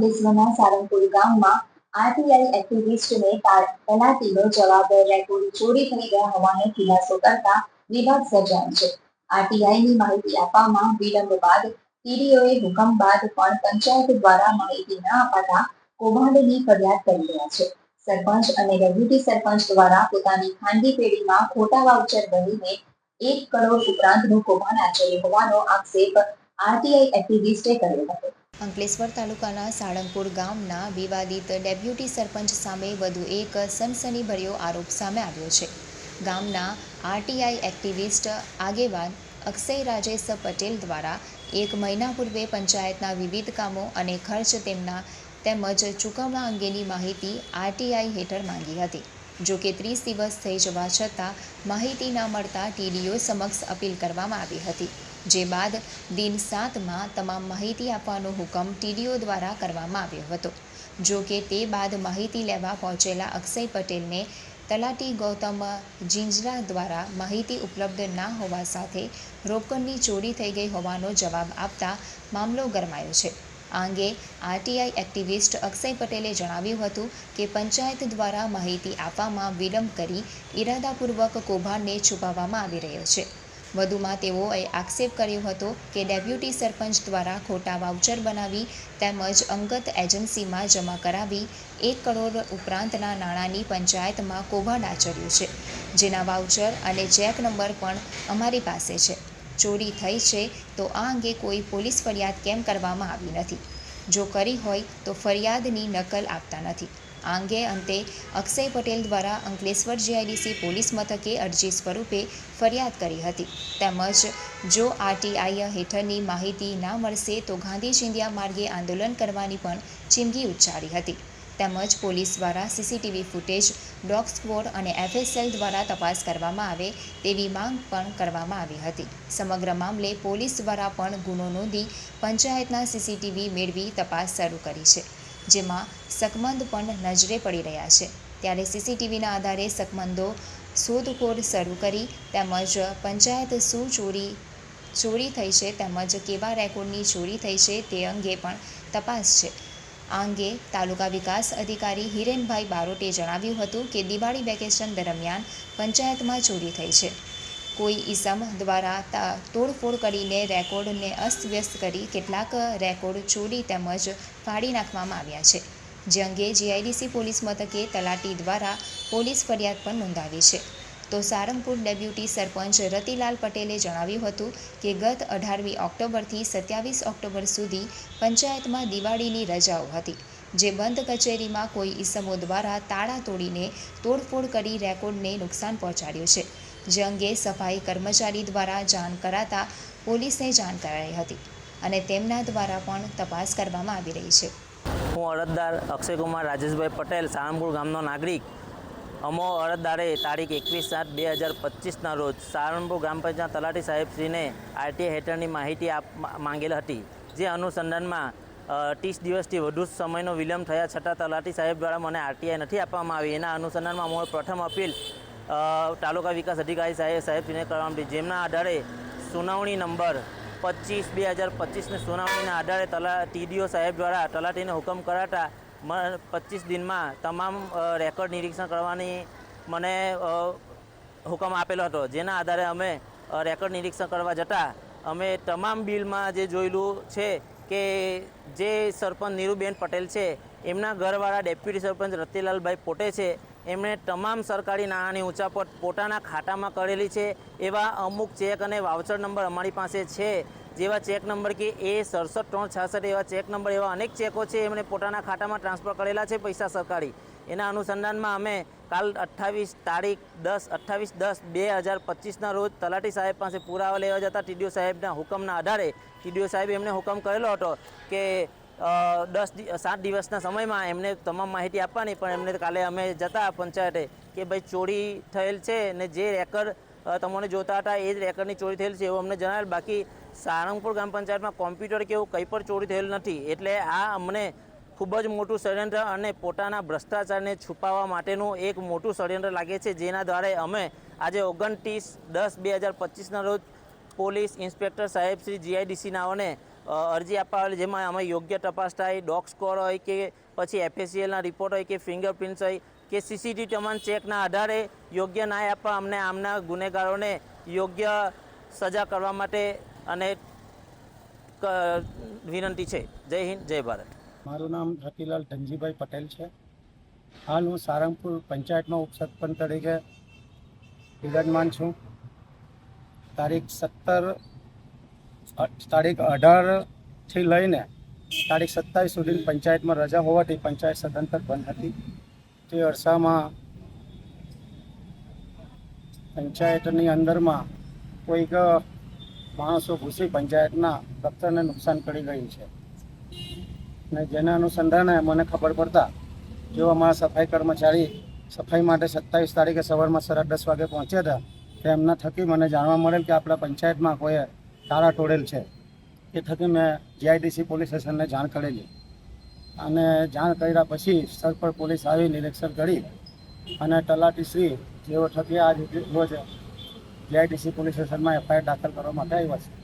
અંકલેશ્વરના સારંગપુર ગામમાં આરટીઆઈ એક્ટિવિસ્ટને તલાટીનો જવાબદાર રેકોર્ડ ચોરી થઈ ગયા હોવાનો ખુલાસો કરતા વિવાદ સર્જાયો છે. આરટીઆઈની માહિતી આપવામાં વિલંબ બાદ ટીડીઓએ હુકમ બાદ પણ પંચાયત દ્વારા માહિતી ન અપાતા કૌભાંડની ફરિયાદ કરી રહ્યા છે. સરપંચ અને ડેપ્યુટી સરપંચ દ્વારા પોતાની ખાનગી પેઢીમાં ખોટા વાઉચર બનીને એક કરોડ ઉપરાંતનું કૌભાંડ આચર્યું હોવાનો આક્ષેપ આરટીઆઈ એક્ટિવિસ્ટે કર્યો હતો. અંકલેશ્વર તાલુકાના સાળંગપુર ગામના વિવાદિત ડેપ્યુટી સરપંચ સામે વધુ એક સનસનીભર્યો આરોપ સામે આવ્યો છે. ગામના આરટીઆઈ એક્ટિવિસ્ટ આગેવાન અક્ષય રાજેશ પટેલ દ્વારા એક મહિના પૂર્વે પંચાયતના વિવિધ કામો અને ખર્ચ તેમના તેમજ ચૂકવણા અંગેની માહિતી આરટીઆઈ હેઠળ માંગી હતી. જો કે ત્રીસ દિવસ થઈ જવા છતાં માહિતી ન મળતા ટીડીઓ સમક્ષ અપીલ કરવામાં આવી હતી. જે બાદ દિન સાતમાં તમામ માહિતી આપવાનો હુકમ ટીડીઓ દ્વારા કરવામાં આવ્યો હતો. જો કે તે બાદ માહિતી લેવા પહોંચેલા અક્ષય પટેલને તલાટી ગૌતમ જિંજરા દ્વારા માહિતી ઉપલબ્ધ ના હોવા સાથે રોકડની ચોરી થઈ ગઈ હોવાનો જવાબ આપતા મામલો ગરમાયો છે. આ અંગે આરટીઆઈ એક્ટિવિસ્ટ અક્ષય પટેલે જણાવ્યું હતું કે પંચાયત દ્વારા માહિતી આપવામાં વિલંબ કરી ઇરાદાપૂર્વક કૌભાંડને છુપાવવામાં આવી રહ્યો છે. વધુમાં તેઓએ આક્ષેપ કર્યો હતો કે ડેપ્યુટી સરપંચ દ્વારા ખોટા વાઉચર બનાવી તેમજ અંગત એજન્સીમાં જમા કરાવી એક કરોડ ઉપરાંતના નાણાંની પંચાયતમાં કૌભાંડ આચર્યું છે. જેના વાઉચર અને ચેક નંબર પણ અમારી પાસે છે. ચોરી થઈ છે તો આ અંગે કોઈ પોલીસ ફરિયાદ કેમ કરવામાં આવી નથી? જો કરી હોય તો ફરિયાદની નકલ આપતા નથી. આ અંગે અંતે અક્ષય પટેલ દ્વારા અંકલેશ્વર જીઆઈડીસી પોલીસ મથકે અરજી સ્વરૂપે ફરિયાદ કરી હતી. તેમજ, જો આરટીઆઈ હેઠળની માહિતી ના મળશે તો ગાંધી ચિંધિયા માર્ગે આંદોલન કરવાની પણ ચીમકી ઉચ્ચારી હતી. તેમજ પોલીસ દ્વારા સીસીટીવી ફૂટેજ, ડોગ સ્ક્વોડ અને એફએસએલ દ્વારા તપાસ કરવામાં આવે તેવી માંગ પણ કરવામાં આવી હતી. સમગ્ર મામલે પોલીસ દ્વારા પણ ગુનો નોંધી પંચાયતના સીસીટીવી મેળવી તપાસ શરૂ કરી છે. જેમાં સકમંદ પણ નજરે પડી રહ્યા છે. ત્યારે સીસીટીવીના આધારે સકમંદો શોધખોળ શરૂ કરી તેમજ પંચાયત શું ચોરી ચોરી થઈ છે તેમજ કેવા રેકોર્ડની ચોરી થઈ છે તે અંગે પણ તપાસ છે. આ અંગે તાલુકા વિકાસ અધિકારી હિરેનભાઈ બારોટે જણાવ્યું હતું કે દિવાળી વેકેશન દરમિયાન પંચાયતમાં ચોરી થઈ છે. કોઈ ઈસમ દ્વારા તોડફોડ કરીને રેકોર્ડને અસ્તવ્યસ્ત કરી કેટલાક રેકોર્ડ ચોરી તેમજ ફાડી નાખવામાં આવ્યા છે. જે અંગે જીઆઈડીસી પોલીસ મથકે તલાટી દ્વારા પોલીસ ફરિયાદ પણ નોંધાવી છે. તો સારંગપુર ડેપ્યુટી સરપંચ રતિલાલ પટેલે જણાવ્યું હતું કે ગત અઢારમી ઓક્ટોબરથી સત્યાવીસ ઓક્ટોબર સુધી પંચાયતમાં દિવાળીની રજાઓ હતી, જે બંધ કચેરીમાં કોઈ ઈસમો દ્વારા તાળા તોડીને તોડફોડ કરી રેકોર્ડને નુકસાન પહોંચાડ્યું છે. જે અંગે સફાઈ કર્મચારી દ્વારા જાણ કરાતા પોલીસને જાણ કરાઈ હતી અને તેમના દ્વારા પણ તપાસ કરવામાં આવી રહી છે. હું અરજદાર અક્ષયકુમાર રાજેશભાઈ પટેલ, સાળંગપુર ગામનો નાગરિક. અમો અરજદારે તારીખ એકવીસ સાત બે હજાર પચીસના રોજ સારણપુર ગ્રામ પંચાયત તલાટી સાહેબશ્રીને આરટીઆઈ હેઠળની માહિતી આપ માંગેલ હતી, જે અનુસંધાનમાં ત્રીસ દિવસથી વધુ સમયનો વિલંબ થયા છતાં તલાટી સાહેબ દ્વારા મને આરટીઆઈ નથી આપવામાં આવી. એના અનુસંધાનમાં અમારી પ્રથમ અપીલ તાલુકા વિકાસ અધિકારી સાહેબ સાહેબશ્રીને કરવામાં આવી જેમના આધારે સુનાવણી નંબર પચીસ બે હજાર પચીસની સુનાવણીના આધારે તલા, ટીડીઓ સાહેબ દ્વારા તલાટીને હુકમ કરાતા પચીસ દિનમાં તમામ રેકોર્ડ નિરીક્ષણ કરવાની મને હુકમ આપેલો હતો. જેના આધારે અમે રેકોર્ડ નિરીક્ષણ કરવા જતાં અમે તમામ બિલમાં જે જોયેલું છે કે જે સરપંચ નીરુબેન પટેલ છે, એમના ઘરવાળા ડેપ્યુટી સરપંચ રતિલાલભાઈ પોટે છે એમણે તમામ સરકારી નાણાંની ઉંચાપત પોતાના ખાતામાં કરેલી છે એવા અમુક ચેક અને વાઉચર નંબર અમારી પાસે છે, જેવા ચેક નંબર કે એ સડસઠ ત્રણ છાસઠ એવા ચેક નંબર એવા અનેક ચેકો છે એમણે પોતાના ખાતામાં ટ્રાન્સફર કરેલા છે પૈસા સરકારી. એના અનુસંધાનમાં અમે કાલ અઠ્ઠાવીસ તારીખ દસ, અઠ્ઠાવીસ દસ બે હજાર પચીસના રોજ તલાટી સાહેબ પાસે પુરાવા લેવા જતા ટીડીઓ સાહેબના હુકમના આધારે ટીડીઓ સાહેબે એમને હુકમ કરેલો હતો કે દસ સાત દિવસના સમયમાં એમને તમામ માહિતી આપવાની, પણ એમને કાલે અમે જતા પંચાયતે કે ભાઈ ચોરી થયેલ છે ને જે રેકર્ડ તમને જોતા હતા એ જ રેકર્ડની ચોરી થયેલ છે એવું અમને જણાવેલ. બાકી સારંગપુર ગ્રામ પંચાયતમાં કોમ્પ્યુટર કે એવું કંઈ પણ ચોરી થયેલ નથી. એટલે આ અમને ખૂબ જ મોટું ષડયંત્ર અને પોતાના ભ્રષ્ટાચારને છુપાવવા માટેનું એક મોટું ષડયંત્ર લાગે છે, જેના દ્વારા અમે આજે ઓગણત્રીસ દસ બે હજાર પચીસના રોજ પોલીસ ઇન્સ્પેક્ટર સાહેબ શ્રી જીઆઈડીસી નાઓને અરજી આપવા આવેલી, જેમાં અમે યોગ્ય તપાસ થાય ડોગ સ્કોર હોય કે પછી એફએસસીએલના રિપોર્ટ હોય કે ફિંગરપ્રિન્ટ્સ હોય કે સીસીટીવી તમામ ચેકના આધારે યોગ્ય ન્યાય આપવા અમને આમના ગુનેગારોને યોગ્ય સજા કરવા માટે અને વિનંતી છે. જય હિન્દ, જય ભારત. મારું નામ રતિલાલ ધનજીભાઈ પટેલ છે. હાલ હું સારંગપુર પંચાયતમાં ઉપસરપંચ તરીકે વિરાજમાન છું. તારીખ સત્તર તારીખ અઢારથી લઈને તારીખ સત્તાવીસ સુધીની પંચાયતમાં રજા હોવાથી પંચાયત સદંતર બંધ હતી. તે અરસામાં પંચાયતની અંદરમાં કોઈક માણસો ઘૂસી પંચાયતના દફતરને નુકસાન કરી ગયું છે. ને જેના અનુસંધાને મને ખબર પડતા જો અમારા સફાઈ કર્મચારી સફાઈ માટે સત્તાવીસ તારીખે સવારમાં સાડા દસ વાગે પહોંચ્યા હતા તો એમના થકી મને જાણવા મળેલ કે આપણા પંચાયતમાં કોઈ તાળા તોડેલ છે. એ થકી મેં જીઆઈડીસી પોલીસ સ્ટેશનને જાણ કરેલી. અને જાણ કર્યા પછી સ્થળ પર પોલીસ આવી, નિરીક્ષણ કરી અને તલાટીશ્રી જેઓ થકી આજ રોજ જીઆઈડીસી પોલીસ સ્ટેશનમાં એફઆઈઆર દાખલ કરવા માટે આવ્યા છે.